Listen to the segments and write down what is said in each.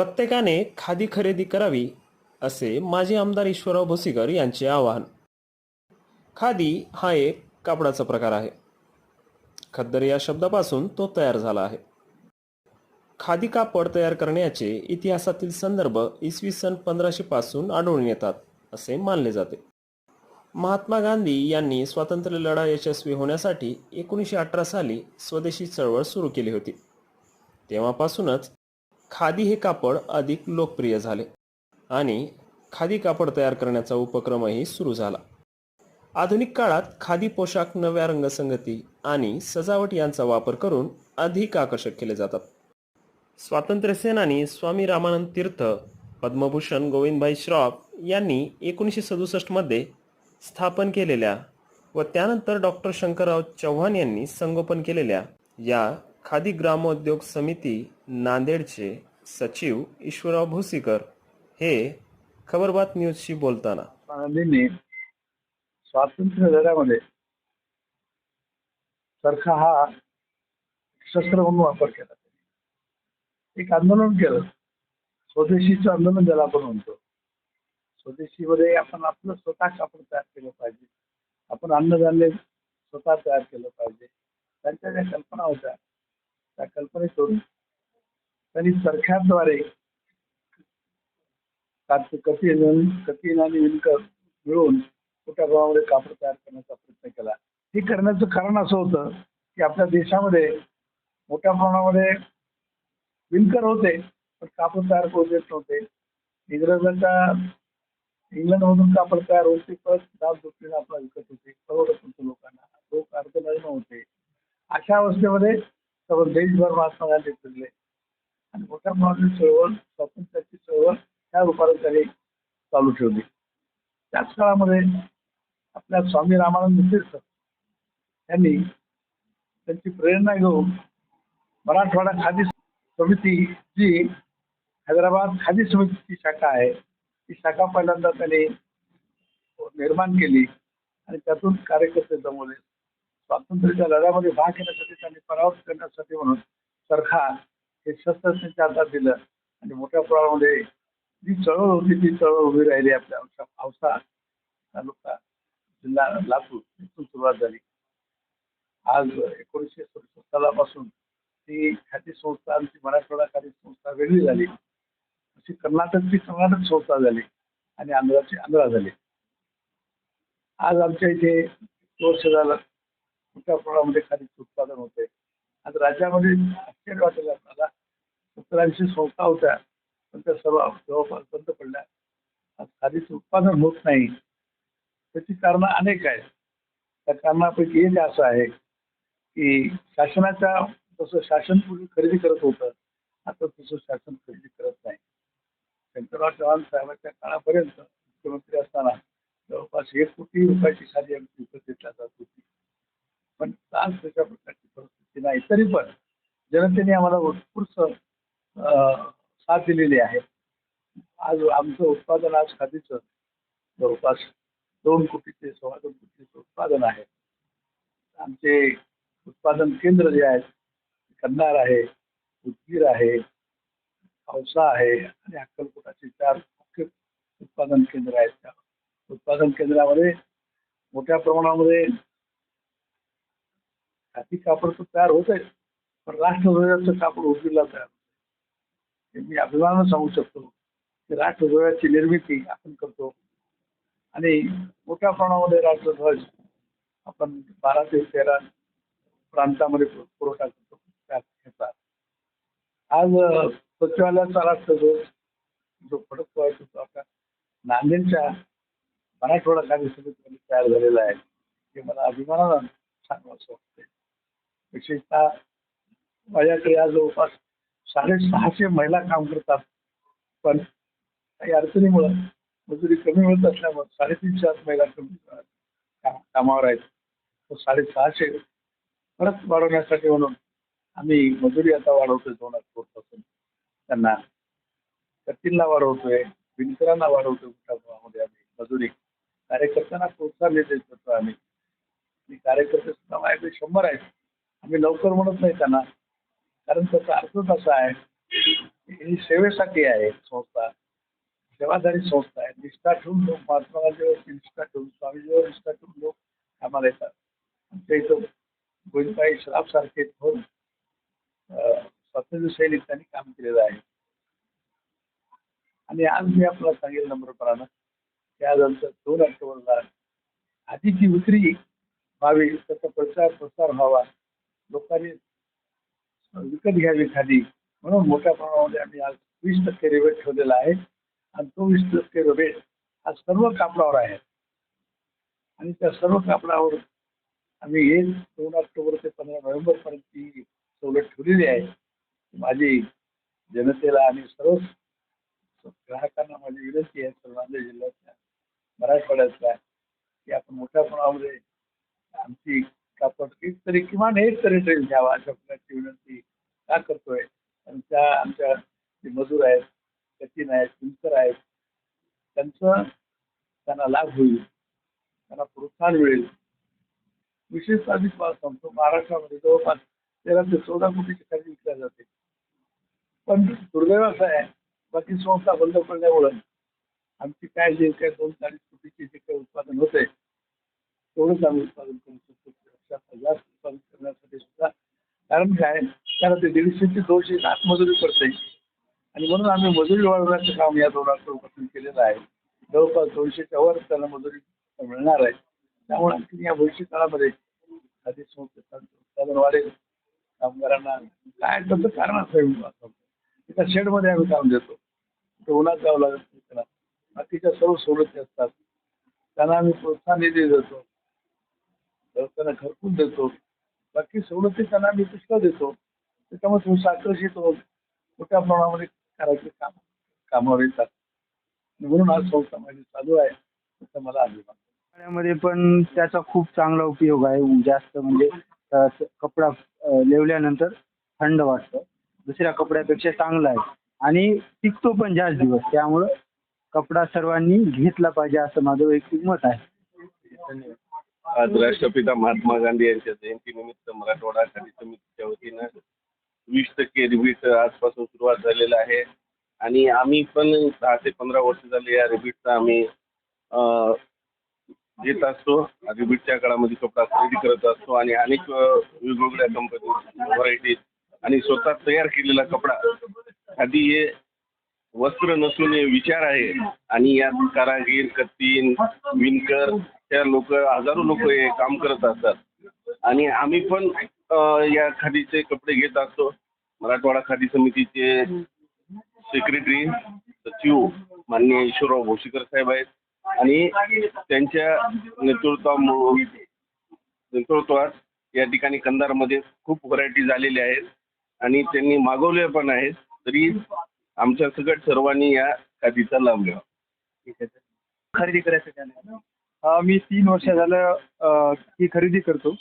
प्रत्येकाने खादी खरेदी करावी असे माजी आमदार ईश्वरराव भोसीकर यांचे आवाहन. खादी हा एक कापडाचा प्रकार आहे. खद्दर या शब्दापासून तो तयार झाला आहे. खादी कापड तयार करण्याचे इतिहासातील संदर्भ इसवी सन पंधराशे पासून आढळून येतात असे मानले जाते. महात्मा गांधी यांनी स्वातंत्र्य लढा यशस्वी होण्यासाठी एकोणीसशे अठरा साली स्वदेशी चळवळ सुरू केली होती. तेव्हापासूनच खादी हे कापड अधिक लोकप्रिय झाले आणि खादी कापड तयार करण्याचा उपक्रमही सुरू झाला. आधुनिक काळात खादी पोशाख नव्या रंगसंगती आणि सजावट यांचा वापर करून अधिक आकर्षक केले जातात. स्वातंत्र्यसेनानी स्वामी रामानंद तीर्थ पद्मभूषण गोविंदभाई श्रॉफ यांनी एकोणीसशे सदुसष्टमध्ये स्थापन केलेल्या व त्यानंतर डॉक्टर शंकरराव चव्हाण यांनी संगोपन केलेल्या या खादी ग्रामोद्योग समिती नांदेडचे सचिव ईश्वरराव भोसीकर हे खबरबात न्यूजशी बोलताना. गांधींनी स्वातंत्र्य लढ्यामध्ये चरखा हा शस्त्र म्हणून वापर केला. एक आंदोलन केलं. स्वदेशीचं आंदोलन ज्याला आपण म्हणतो. स्वदेशीमध्ये आपण आपलं स्वतः कापड तयार केलं पाहिजे. आपण अन्नधान्य स्वतः तयार केलं पाहिजे. त्यांच्या ज्या कल्पना होत्या त्या कल्पनेतून त्यांनी सरकारद्वारे कात- कठीण कठीण आणि विणकर मिळून मोठ्या प्रमाणामध्ये कापड तयार करण्याचा प्रयत्न केला. हे करण्याचं कारण असं होतं की आपल्या देशामध्ये मोठ्या प्रमाणामध्ये विणकर होते पण कापड तयार करू देत नव्हते. इंग्रजांच्या इंग्लंडमधून कापड तयार होते परत दाब दुपटीने आपला विकत होते. परवडत होते लोकांना. लोक अर्थलग्न होते. अशा अवस्थेमध्ये सर्व देशभर महात्मा गांधी फिरले आणि मोठ्या प्रमाणात चळवळ स्वातंत्र्याची चळवळ त्या रूपाने त्यांनी चालू ठेवली. त्याच काळामध्ये आपल्या स्वामी रामानंद तीर्थ यांनी त्यांची प्रेरणा घेऊन मराठवाडा खादी समिती जी हैदराबाद खादी समितीची शाखा आहे ती शाखा पहिल्यांदा त्यांनी निर्माण केली आणि त्यातून कार्यकर्ते जमवले. स्वातंत्र्याच्या लढ्यामध्ये भाग घेण्यासाठी त्यांनी पराभूत करण्यासाठी म्हणून चरखा हे शस्त्र त्यांच्या हातात दिलं. आणि मोठ्या प्रमाणामध्ये जी चळवळ होती ती चळवळ उभी राहिली आपल्या आमच्या पावसा तालुका जिल्हा लातूर. इथून सुरुवात झाली. आज एकोणीसशे सदुसष्ट सालापासून ती खादी संस्था आमची मराठवाडा खाती संस्था वेगळी झाली. अशी कर्नाटकची कर्नाटक संस्था झाली आणि आंध्राची आंध्रा झाली. आज आमच्या इथे वर्ष झालं मोठ्या प्रमाणामध्ये खादीचं उत्पादन होते. आज राज्यामध्ये आश्चर्य वाटेल आपल्याला. सत्तरऐंशी संस्था होत्या पण त्या सर्व जवळपास बंद पडल्या. आज उत्पादन होत नाही. त्याची कारणं अनेक आहेत. त्या कारणापैकी एक असं आहे की शासनाच्या जसं शासन पूर्वी खरेदी करत होतं आता तसं शासन खरेदी करत नाही. शंकरराव चव्हाण साहेबांच्या काळापर्यंत मुख्यमंत्री असताना जवळपास एक कोटी रुपयाची खादी आमची विकत घेतल्या जात होती. पण आज तशा प्रकारची परिस्थिती नाही. तरी पण जनतेने आम्हाला उत्स्फूर्त साथ दिलेली आहे. आज आमचं उत्पादन आज खादीचं जवळपास दोन कोटीचे सव्वा दोन कोटीचं उत्पादन आहे. आमचे उत्पादन केंद्र जे आहेत कन्नार आहे उदगीर आहे औसा आहे आणि अक्कलकोटाचे चार मुख्य उत्पादन केंद्र आहेत त्या. उत्पादन केंद्रामध्ये मोठ्या प्रमाणामध्ये खादी कापड तर तयार होत आहे. पण राष्ट्रध्वजाचं कापड उदगीरला तयार होतं हे मी अभिमानानं सांगू शकतो. की राष्ट्रध्वजाची निर्मिती आपण करतो. आणि मोठ्या प्रमाणामध्ये राष्ट्रध्वज आपण बारा ते तेरा प्रांतामध्ये पुरवठा करतो. त्या आज सचिवालयाचा राष्ट्रध्वज जो फडक व्हायचा तो आपल्या नांदेडच्या मराठवाडा कार्य समितीमध्ये तयार झालेला आहे. हे मला अभिमानानं सांगावं असं वाटतंय विशेषतः माझ्याकडे आज जवळपास साडेसहाशे महिला काम करतात. पण काही अडचणीमुळं मजुरी कमी मिळत असल्यामुळे साडेतीनशे आज महिला कमी काम- कामावर आहेत. साडेसहाशे परत वाढवण्यासाठी म्हणून आम्ही मजुरी आता वाढवतोय दोन पासून. त्यांना कठीणला वाढवतोय विणकरांना वाढवतोय मोठ्या प्रमाणामध्ये आम्ही मजुरी. कार्यकर्त्यांना प्रोत्साहन देत आम्ही. कार्यकर्ते सुद्धा माझ्याकडे शंभर आहेत. आम्ही लवकर म्हणत नाही त्यांना. कारण त्याचा अर्थच असा आहे ही सेवेसाठी आहे संस्था सेवाधारी संस्था आहे. निष्ठा ठेवून लोक महात्मा गांधीवरती निष्ठा ठेवून स्वामीजीवर निष्ठा ठेवून लोक कामाला येतात. आमच्या इथं गोविंदबाई श्राफ सारखे थोर अं, त्यांनी काम केलेलं आहे. आणि आज मी आपल्याला सांगेल नम्रपणानं की आज आमचं दोन ऑक्टोबरला आधीची विक्री व्हावी त्याचा प्रचार प्रसार व्हावा. लोकांनी विकत घ्यावी खाली. म्हणून मोठ्या प्रमाणामध्ये आम्ही आज वीस टक्के रिबेट ठेवलेला आहे. आणि तो वीस टक्के रिबेट हा सर्व कापडावर आहे. आणि त्या सर्व कापडावर आम्ही येईल दोन ऑक्टोबर ते पंधरा नोव्हेंबरपर्यंत ही सवलत ठेवलेली आहे. माझी जनतेला आणि सर्व ग्राहकांना माझी विनंती आहे सर्व नांदेड जिल्ह्यातल्या मराठवाड्यातल्या की आपण मोठ्या प्रमाणामध्ये आमची कापड एक तरी किमान एक तरी ट्रेल घ्यावा अशा प्रकारची विनंती का करतोय? आणि त्या आमच्या जे मजूर आहेत सचिन आहेत किंकर आहेत त्यांचं त्यांना लाभ होईल. त्यांना प्रोत्साहन मिळेल. विशेषतः मी सांगतो महाराष्ट्रामध्ये जवळपास तेरा ते चौदा कोटीची खरेदी विकल्या जाते. पण दुर्दैव असं आहे बाकी संस्था बंद पडल्यामुळं आमची काय जे काय दोन चाळीस कोटीचे जे काही उत्पादन होते तेवढंच आम्ही उत्पादन करू शकतो जास्त उत्पादन करण्यासाठी सुद्धा. कारण काय? कारण ते दीडशे ते दोनशे आत्मजुरी करते आणि म्हणून आम्ही मजुरी वाढवण्याचं काम या दोन केलेलं आहे. जवळपास दोनशेच्या वर त्यांना मजुरी मिळणार आहे. त्यामुळे आणखी या भविष्य काळामध्ये उत्पादन वाढेल कामगारांना काय त्याचं कारण असं एका शेडमध्ये आम्ही काम देतो. ते उन्हात जावं लागत नाही त्याला. बाकीच्या सर्व सवलती असतात. त्यांना आम्ही प्रोत्साहन निधी देतो. त्यांना घरकुल देतो. बाकी सवलती त्यांना आम्ही पुष्कळ देतो. त्याच्यामुळे थोडंसं आकर्षित होऊन मोठ्या प्रमाणामध्ये करायचे काम कामावर येतात. म्हणून आज संस्था माझी चालू आहे. त्याचा मला अभिमान उन्हाळ्यामध्ये पण त्याचा खूप चांगला उपयोग आहे. जास्त म्हणजे अ, कपडा अ, लेवल्यानंतर थंड वाटतं. दुसऱ्या कपड्यापेक्षा चांगला आहे. आणि टिकतो पण जास्त दिवस. त्यामुळं कपडा सर्वांनी घेतला पाहिजे असं माझं वैयक्तिक मत आहे. आज राष्ट्रपिता महात्मा गांधी यांच्या जयंतीनिमित्त मराठवाडा खादी समितीच्या वतीनं वीस टक्के रिबीट आजपासून सुरुवात झालेलं आहे. आणि आम्ही पण दहा ते पंधरा वर्ष झाले या रिबीटचा आम्ही घेत असतो. रिबीटच्या काळामध्ये कपडा खरेदी करत असतो. आणि अनेक वेगवेगळ्या कंपनी व्हरायटीज आणि स्वतः तयार केलेला कपडा खादी हे वस्त्र नसून हे विचार आहे. आणि यात कारागीर कत्तीन विणकर त्या लोक हजारो लोक हे काम करत असतात. आणि आम्ही पण या खादीचे कपडे घेत असतो. मराठवाडा खादी समितीचे सेक्रेटरी सचिव माननीय ईश्वरराव भोशीकर साहेब आहेत. आणि त्यांच्या नेतृत्वामुळे नेतृत्वात या ठिकाणी कंधारमध्ये खूप व्हरायटी झालेल्या आहेत. आणि त्यांनी मागवले पण आहेत. तरी आमच्या सगळ्या सर्वांनी या खादीचा लाभ घ्यावा. खरेदी करायचं मी तीन वर्ष झालं ही खरेदी करतो.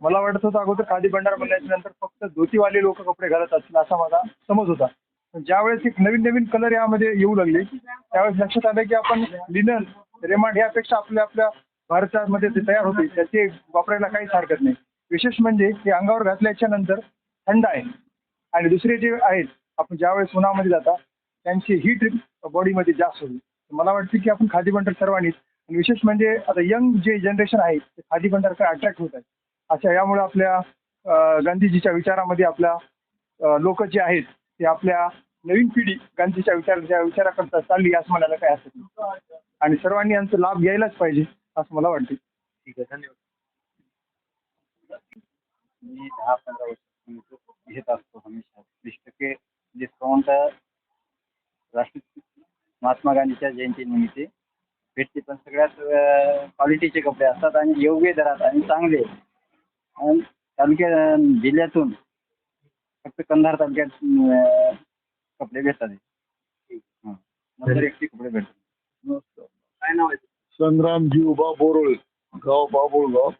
मला वाटत होतं अगोदर खादी भंडार बनल्याच्या नंतर फक्त धोतीवाले लोक कपडे घालत असतील असा माझा समज होता. पण ज्यावेळेस एक नवीन नवीन कलर यामध्ये येऊ लागले त्यावेळेस लक्षात आलं की आपण लिनन रेमांड यापेक्षा आपल्या आपल्या भारतामध्ये ते तयार होते त्याचे वापरायला काहीच हरकत नाही. विशेष म्हणजे ते अंगावर घातल्याच्या नंतर थंड आहे. आणि दुसरे जे आहेत आपण ज्यावेळेस उन्हामध्ये जाता त्यांची हीट बॉडीमध्ये जास्त होईल. मला वाटते की आपण खादी बंडर सर्वांनीच विशेष म्हणजे आता यंग जे जनरेशन आहे ते खादी भंडारकडे अट्रॅक्ट होत आहे अशा यामुळे आपल्या गांधीजीच्या विचारामध्ये आपल्या लोक जे आहेत ते आपल्या नवीन पिढी गांधीच्या विचाराच्या विचाराकरता चालली असं म्हणायला काय हरकत नाही. आणि सर्वांनी यांचा लाभ घ्यायलाच पाहिजे असं मला वाटते. ठीक आहे धन्यवाद. मी दहा पंधरा वर्ष घेत असतो हमेशा. वीस टक्के डिस्काउंट राष्ट्रीय महात्मा गांधीच्या जयंतीनिमित्त. भेटते पण सगळ्यात क्वालिटीचे कपडे असतात आणि योग्य दरात आणि चांगले. आणि तालुक्या जिल्ह्यातून फक्त कंधार तालुक्यात कपडे भेटतात. हां. कपडे भेटतात. काय नाव आहे? संग्राम जीवबा बोरोळे गाव बाबुळगाव.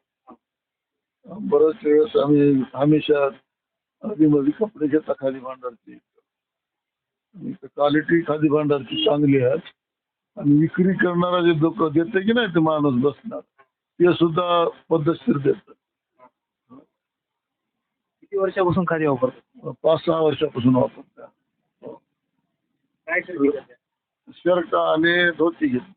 बरेच वेळेस आम्ही हमेशा आधीमध्ये कपडे घेता खादी भांडारची. आणि क्वालिटी खादी भांडारची चांगली आहे आणि विक्री करणारा जे लोक देते की नाही ते माणूस बसणार. ते सुद्धा पद्धतशीर देतात. किती वर्षापासून खादी वापरतो पाच सहा वर्षापासून वापरतात. शर्ट आणि धोती घेतली